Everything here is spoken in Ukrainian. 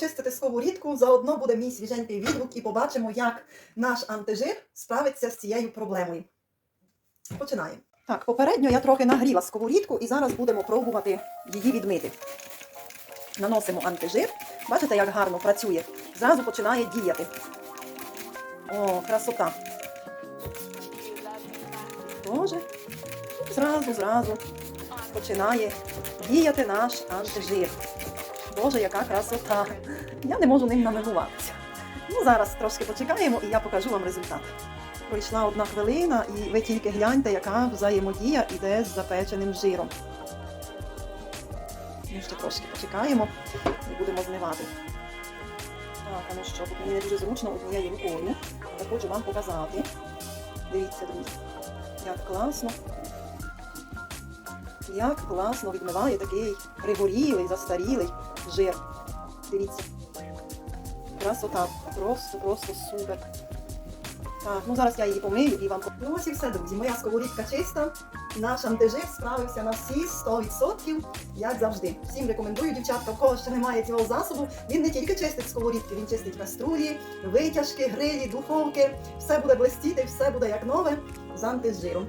Чистити сковорідку, заодно буде мій свіженький відгук і побачимо, як наш антижир справиться з цією проблемою. Починаємо. Так, попередньо я трохи нагріла сковорідку і зараз будемо пробувати її відмити. Наносимо антижир. Бачите, як гарно працює. Зразу починає діяти. О, красота. Боже. Зразу, зразу починає діяти наш антижир. Боже, яка красота! Я не можу ним намилуватися. Ну, зараз трошки почекаємо і я покажу вам результат. Пройшла одна хвилина, і ви тільки гляньте, яка взаємодія іде з запеченим жиром. Ми ще трошки почекаємо і будемо змивати. Так, ну що, тут мені не дуже зручно однією рукою. Я хочу вам показати. Дивіться, друзі, як класно. Як класно відмиває такий пригорілий, застарілий жир. Дивіться. Красота. Просто, просто супер. Так, ну зараз я її помию і вам Ну ось і все, друзі. Моя сковорідка чиста. Наш антижир справився на всі 100%, як завжди. Всім рекомендую, дівчатка, в кого ще немає цього засобу. Він не тільки чистить сковорідки, він чистить каструлі, витяжки, грилі, духовки. Все буде блистіти, все буде як нове з антижиром.